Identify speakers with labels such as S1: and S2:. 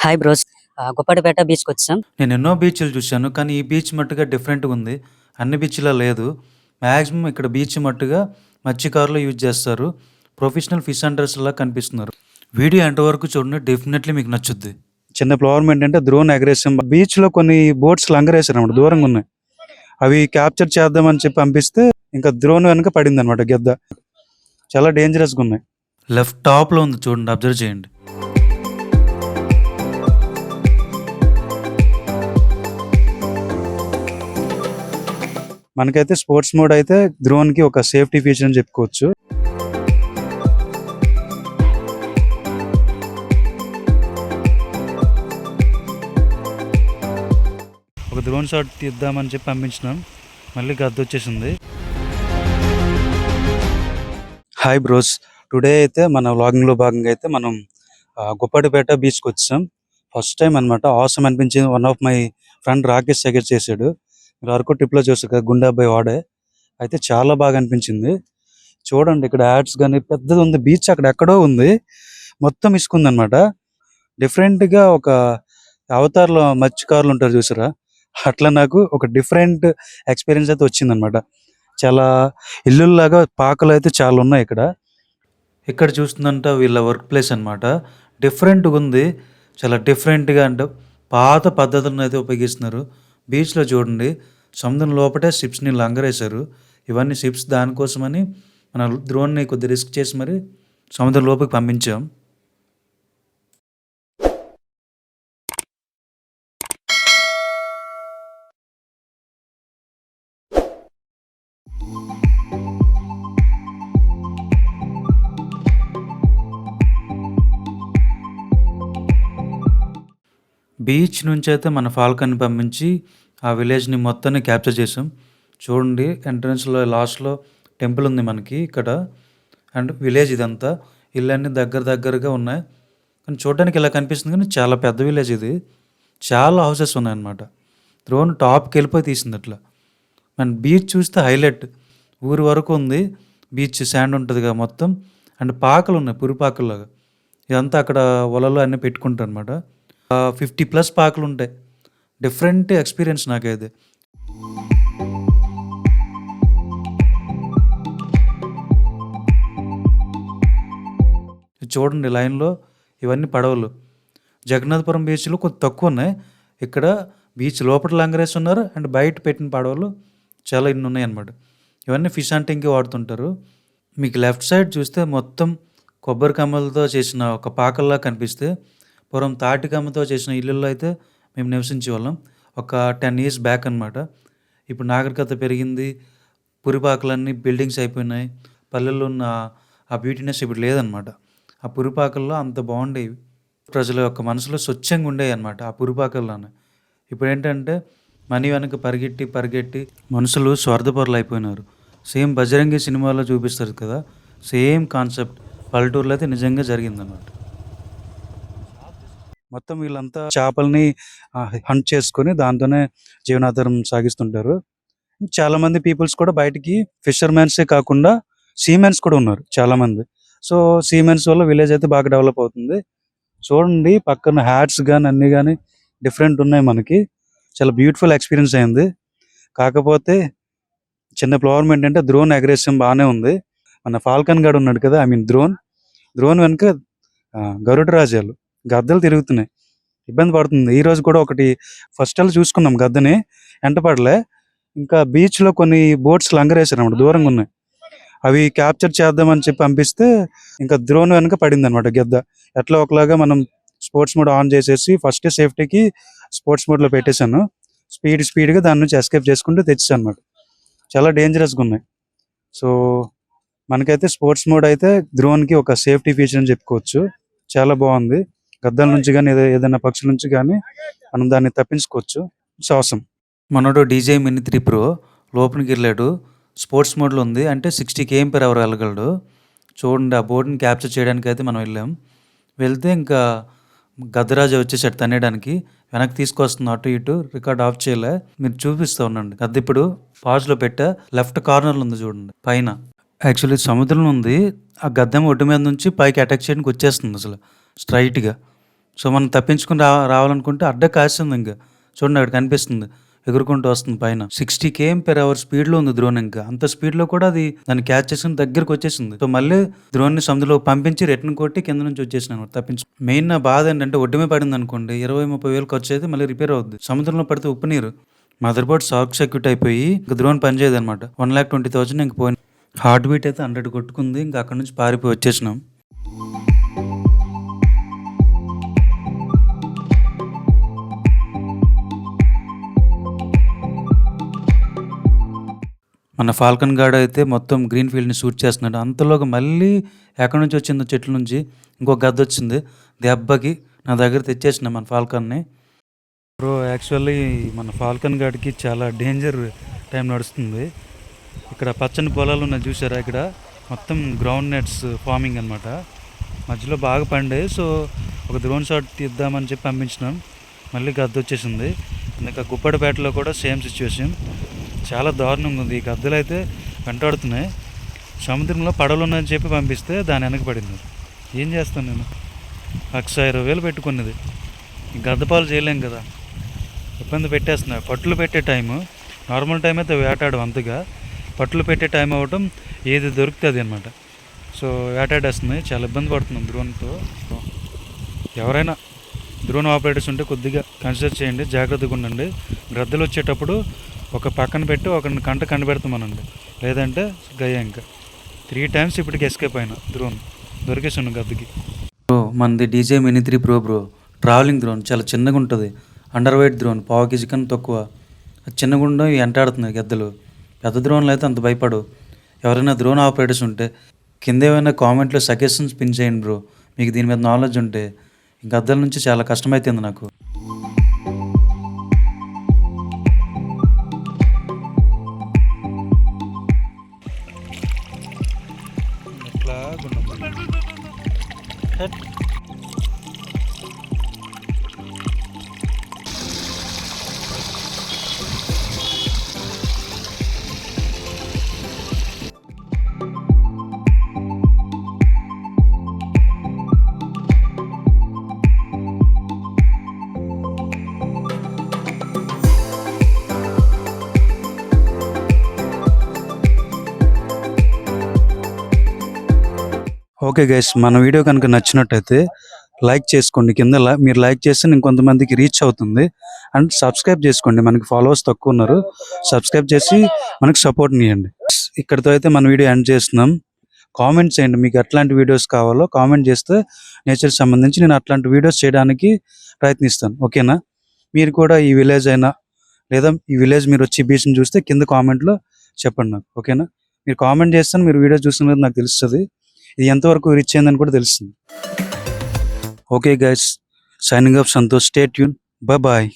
S1: Hi bros ఆహ్, గుప్పడిపేట బీచ్‌కి వచ్చాం.
S2: నేను ఎన్నో బీచ్‌లు చూశాను. కానీ ఈ బీచ్ మట్టుగా డిఫరెంట్‌గా ఉంది. అన్ని బీచ్‌లా లేదు. మాక్సిమం ఇక్కడ బీచ్ మట్టుగా మత్స్యకారులు యూజ్ చేస్తారు. ప్రొఫెషనల్ ఫిష్ హంటర్స్‌లా కనిపిస్తున్నారు. వీడియో ఎండ్ వరకు చూడండి. డెఫినెట్‌లీ మీకు నచ్చుద్ది.
S3: చిన్న ప్రాబ్లం ఏంటంటే డ్రోన్ ఎగరేసాం బీచ్లో కొన్ని బోట్స్ లంగరేసారు అనమాట దూరంగా ఉన్నాయి అవి క్యాప్చర్ చేద్దామని చెప్పి పంపిస్తే ఇంకా డ్రోన్ వెనక పడింది అనమాట గెద్ద చాలా డేంజరస్గా ఉన్నాయి
S2: లెఫ్ట్ టాప్‌లో ఉంది చూడండి. అబ్జర్వ్ చేయండి.
S3: మనకైతే స్పోర్ట్స్ మోడ్ అయితే డ్రోన్కి ఒక సేఫ్టీ ఫీచర్ అని చెప్పుకోవచ్చు. ఒక డ్రోన్ షాట్ తీద్దామని చెప్పి పంపించినాం. మళ్ళీ గద్ద వచ్చేసింది. హాయ్ బ్రోస్ టుడే అయితే మన వ్లాగింగ్లో భాగంగా అయితే మనం గుప్పటిపేట బీచ్కి వచ్చాం. ఫస్ట్ టైం అన్నమాట. ఆసమ్ అనిపించింది. One of my friend Rakesh సెగర్ చేశాడు. మీరు అరకు ట్రిప్లో చూస్తారు కదా గుండె అబ్బాయి వాడే. అయితే చాలా బాగా అనిపించింది. చూడండి ఇక్కడ యాడ్స్ కానీ పెద్దది ఉంది బీచ్ అక్కడ ఎక్కడో ఉంది. మొత్తం ఇసుకుందనమాట డిఫరెంట్గా డిఫరెంట్గా ఒక అవతార్లో మత్స్యకారులు ఉంటారు చూసారా? అట్లా నాకు ఒక డిఫరెంట్ ఎక్స్పీరియన్స్ అయితే వచ్చిందనమాట చాలా ఇల్లుల్లాగా పాకలు అయితే చాలా ఉన్నాయి ఇక్కడ.
S2: ఇక్కడ చూస్తుందంట వీళ్ళ వర్క్ ప్లేస్ అన్నమాట. డిఫరెంట్‌గా ఉంది. చాలా డిఫరెంట్‌గా అంటే పాత పద్ధతులను అయితే ఉపయోగిస్తున్నారు. బీచ్‌లో చూడండి సముద్రం లోపటే షిప్స్‌ని లంగరేశారు. ఇవన్నీ షిప్స్ దానికోసమని మన డ్రోన్‌ని కొద్దిగా రిస్క్ చేసి మరి సముద్రం లోపలికి పంపించాం. బీచ్ నుంచి అయితే మన ఫాల్కన్ పంపించి ఆ విలేజ్‌ని మొత్తాన్ని క్యాప్చర్ చేసాం. చూడండి ఎంట్రన్స్‌లో లాస్ట్‌లో టెంపుల్ ఉంది మనకి ఇక్కడ. అండ్ విలేజ్ ఇదంతా. ఇళ్ళన్నీ దగ్గర దగ్గరగా ఉన్నాయి. కానీ చూడడానికి ఇలా కనిపిస్తుంది కానీ చాలా పెద్ద విలేజ్ ఇది. చాలా హౌసెస్ ఉన్నాయన్నమాట. డ్రోన్ టాప్‌కి వెళ్ళిపోయి తీసింది అట్లా. అండ్ బీచ్ చూస్తే హైలైట్. ఊరి వరకు ఉంది. బీచ్ శాండ్ ఉంటుందిగా మొత్తం. అండ్ పాకలు ఉన్నాయి పురిపాకల్లాగా. ఇదంతా అక్కడ వలలో అన్నీ పెట్టుకుంటారు అనమాట. ఫిఫ్టీ ప్లస్ పాకలు ఉంటాయి. డిఫరెంట్ ఎక్స్‌పీరియన్స్ నాకైతే. చూడండి లైన్‌లో ఇవన్నీ పడవలు. జగన్నాథపురం బీచ్‌లో కొంచెం తక్కువ ఉన్నాయి. ఇక్కడ బీచ్ లోపల లంగరేసి ఉన్నారు. అండ్ బయట పెట్టిన పడవలు చాలా ఇన్ని ఉన్నాయన్నమాట. ఇవన్నీ ఫిష్ హంటింగ్‌కి వాడుతుంటారు. మీకు లెఫ్ట్ సైడ్ చూస్తే మొత్తం కొబ్బరి కమ్మలతో చేసిన ఒక పాకల్లా కనిపిస్తే పూర్వం తాటికమ్మతో చేసిన ఇళ్ళల్లో అయితే మేము నివసించే వాళ్ళం ఒక 10 ఇయర్స్ బ్యాక్ అన్నమాట. ఇప్పుడు నాగరికత పెరిగింది. పురిపాకలన్నీ బిల్డింగ్స్ అయిపోయినాయి. పల్లెల్లో ఉన్న ఆ బ్యూటీనెస్ ఇప్పుడు లేదనమాట ఆ పురిపాకల్లో అంత బాగుండేవి. ప్రజల యొక్క మనసులో స్వచ్ఛంగా ఉండేవి అనమాట ఆ పురిపాకల్లోనే. ఇప్పుడు ఏంటంటే మనీ వెనక పరిగెట్టి పరిగెట్టి మనుషులు స్వార్థపరులు అయిపోయినారు. సేమ్ 'బజరంగి' సినిమాలో చూపిస్తారు కదా! సేమ్ కాన్సెప్ట్ పల్లెటూరులో అయితే నిజంగా జరిగిందన్నమాట.
S3: మొత్తం వీళ్ళంతా చేపల్ని హంట్ చేసుకొని దాంతోనే జీవనాధారం సాగిస్తుంటారు. చాలా మంది పీపుల్స్ కూడా బయటికి ఫిషర్‌మెన్సే కాకుండా సీమెన్స్ కూడా ఉన్నారు చాలా మంది. సో, సీమెన్స్ వల్ల విలేజ్ అయితే బాగా డెవలప్ అవుతుంది. చూడండి పక్కన హ్యాట్స్ కానీ అన్ని కానీ డిఫరెంట్ ఉన్నాయి మనకి. చాలా బ్యూటిఫుల్ ఎక్స్‌పీరియన్స్ అయింది. కాకపోతే చిన్న ప్రాబ్లమ్ ఏంటంటే డ్రోన్ అగ్రెసివ్ బానే ఉంది. మన ఫాల్కన్ గాడు ఉన్నాడు కదా! I mean drone. డ్రోన్ వెనక గరుడ రాజాలు గద్దలు తిరుగుతున్నాయి. ఇబ్బంది పడుతుంది. ఈరోజు కూడా ఒకటి ఫస్ట్ అలా చూసుకున్నాం గద్దని. ఎంటపడలే ఇంకా బీచ్‌లో కొన్ని బోట్స్ లంగరేసారన్నమాట దూరంగా ఉన్నాయి. అవి క్యాప్చర్ చేద్దామని చెప్పి పంపిస్తే ఇంకా ద్రోణ్ వెనక పడింది అనమాట గద్ద ఎట్లా ఒకలాగా మనం స్పోర్ట్స్ మోడ్ ఆన్ చేసేసి ఫస్ట్ సేఫ్టీకి స్పోర్ట్స్ మోడ్‌లో పెట్టేశాను స్పీడ్ స్పీడ్‌గా దాని నుంచి ఎస్కేప్ చేసుకుంటూ తెచ్చాను అనమాట చాలా డేంజరస్‌గా ఉన్నాయి. సో, మనకైతే స్పోర్ట్స్ మోడ్ అయితే డ్రోన్‌కి ఒక సేఫ్టీ ఫీచర్ అని చెప్పుకోవచ్చు. చాలా బాగుంది. గద్దల నుంచి కానీ ఏదో ఏదైనా పక్షుల నుంచి కానీ మనం దాన్ని తప్పించుకోవచ్చు. శ్వాసం
S2: మనోడు డీజే మినీ త్రీ ప్రో లోపలికి వెళ్ళాడు. స్పోర్ట్స్ మోడ్‌లో ఉంది. అంటే 60 కేఎం/అవర్ వెళ్ళగలడు. చూడండి ఆ బోర్డుని క్యాప్చర్ చేయడానికి అయితే మనం వెళ్ళాం. వెళ్తే ఇంకా గద్దరాజు వచ్చేసాడు తనేయడానికి వెనక్కి తీసుకొస్తుంది అటు ఇటు రికార్డ్ ఆఫ్ చేయలే. మీరు చూపిస్తూ ఉండండి. గద్ద ఇప్పుడు పాజ్‌లో పెట్టా. లెఫ్ట్ కార్నర్‌లో ఉంది చూడండి పైన. యాక్చువల్లీ సముద్రం ఉంది. ఆ గద్దెం ఒడ్డు మీద నుంచి పైకి అటాక్ చేయడానికి వచ్చేస్తుంది అసలు స్ట్రైట్గా సో మనం తప్పించుకుని రా రావాలనుకుంటే అడ్డ కాసింది ఇంకా. చూడండి అక్కడ కనిపిస్తుంది. ఎగురుకుంటూ వస్తుంది పైన. సిక్స్టీ కేఎం పెర్ అవర్ స్పీడ్లో ఉంది ద్రోణ్ ఇంకా. అంత స్పీడ్లో కూడా అది దాన్ని క్యాచ్ చేసుకుని దగ్గరకు వచ్చేసింది. సో మళ్ళీ ద్రోణ్ని సముద్రంలో పంపించి రిటర్న్ కొట్టి కింద నుంచి వచ్చేసినాను తప్పించు. మెయిన్ నా బాధ ఏంటంటే ఒడ్డుమే పడింది అనుకోండి ఇరవై ముప్పై వేలు ఖర్చు అయితే మళ్ళీ రిపేర్ అవుద్ది. సముద్రంలో పడితే ఉప్పు నీరు. మదర్ బోర్డ్ షార్క్ సర్క్యూట్ అయిపోయి ఇంకా ద్రోణ్ పనిచేయదు అనమాట వన్ ల్యాక్ ట్వంటీ థౌసండ్ ఇంక పోయింది హార్ట్ బీట్ అయితే హండ్రెడ్ కొట్టుకుంది ఇంకా అక్కడ నుంచి పారిపోయి వచ్చేసినాం. మన ఫాల్కన్ గార్డ్ అయితే మొత్తం గ్రీన్ ఫీల్డ్ని షూట్ చేస్తున్నాడు. అంతలోకి మళ్ళీ ఎక్కడి నుంచి వచ్చిందో చెట్ల నుంచి ఇంకో గద్ద వచ్చింది. దెబ్బకి నా దగ్గర తెచ్చేసిన మన ఫాల్కన్ని. బ్రో యాక్చువల్లీ మన ఫాల్కన్ గార్డ్కి చాలా డేంజర్ టైం నడుస్తుంది. ఇక్కడ పచ్చని పొలాలు ఉన్నాయి చూసారా ఇక్కడ? మొత్తం గ్రౌండ్ నెట్స్ ఫార్మింగ్ అనమాట మధ్యలో బాగా పండే సో ఒక డ్రోన్ షాట్ తీద్దామని చెప్పి పంపించినాం. మళ్ళీ గద్ద వచ్చేసింది. ఇంకా గుప్పడిపేటలో కూడా సేమ్ సిచ్యువేషన్. చాలా దారుణంగా ఉంది. ఈ గద్దలు అయితే వెంటాడుతున్నాయి. సముద్రంలో పడవలు ఉన్నాయని చెప్పి పంపిస్తే దాని వెనక పడింది. ఏం చేస్తాను నేను? లక్ష ఇరవై వేలు పెట్టుకున్నది. గద్దపాలు చేయలేం కదా. ఇబ్బంది పెట్టేస్తున్నాయి పట్టులు పెట్టే టైము నార్మల్ టైం అయితే వేటాడు అంతగా. పట్టులు పెట్టే టైం అవ్వటం ఏది దొరుకుతుంది అనమాట సో వేటాడేస్తున్నాయి. చాలా ఇబ్బంది పడుతున్నాం డ్రోన్తో. ఎవరైనా డ్రోన్ ఆపరేటర్స్ ఉంటే కొద్దిగా కన్సిడర్ చేయండి. జాగ్రత్తగా ఉండండి. గ్రద్దలు వచ్చేటప్పుడు ఒక పక్కన పెట్టి ఒక కంట కనిపెడతామనండి లేదంటే గయ్య ఇంకా. త్రీ టైమ్స్ ఇప్పటికి ఎస్కేప్ అయినా డ్రోన్ దొరికేసాను గద్దకి. బ్రో మనది DJ mini three pro bro. Travelling drone చాలా చిన్నగా ఉంటుంది. అండర్ వెయిట్ డ్రోన్ పావు కేజీ కన్నా తక్కువ. చిన్నగా ఉండడం ఎంటాడుతున్నాయి గద్దలు. పెద్ద డ్రోన్లు అయితే అంత భయపడు ఎవరైనా డ్రోన్ ఆపరేటర్స్ ఉంటే కింద ఏమైనా కామెంట్లో సజెషన్స్ పిన్ చేయండి బ్రో. మీకు దీని మీద నాలెడ్జ్ ఉంటే. గద్దల నుంచి చాలా కష్టమైతుంది నాకు. ขึ้น
S3: ఓకే గైస్ మన వీడియో కనుక నచ్చినట్టయితే లైక్ చేసుకోండి. కింద మీరు లైక్ చేస్తే ఇంకొంతమందికి రీచ్ అవుతుంది. అండ్ సబ్స్క్రైబ్ చేసుకోండి. మనకి ఫాలోవర్స్ తక్కువ ఉన్నారు. సబ్స్క్రైబ్ చేసి మనకి సపోర్ట్ ఇవ్వండి ఇక్కడితో అయితే మన వీడియో ఎండ్ చేస్తున్నాం. కామెంట్స్ చేయండి. మీకు ఎట్లాంటి వీడియోస్ కావాలో కామెంట్ చేస్తే నేచర్ సంబంధించి నేను అట్లాంటి వీడియోస్ చేయడానికి ప్రయత్నిస్తాను. ఓకేనా మీరు కూడా ఈ విలేజ్ అయినా లేదా ఈ విలేజ్ మీరు వచ్చి బీచ్ని చూస్తే కింద కామెంట్లో చెప్పండి నాకు. ఓకేనా మీరు కామెంట్ చేస్తాను మీరు వీడియో చూస్తున్నది నాకు తెలుస్తుంది. ఇది ఎంతవరకు రీచ్ అయిందని కూడా తెలుస్తుంది. Okay guys signing off Santosh state యూన్ బాయ్ బాయ్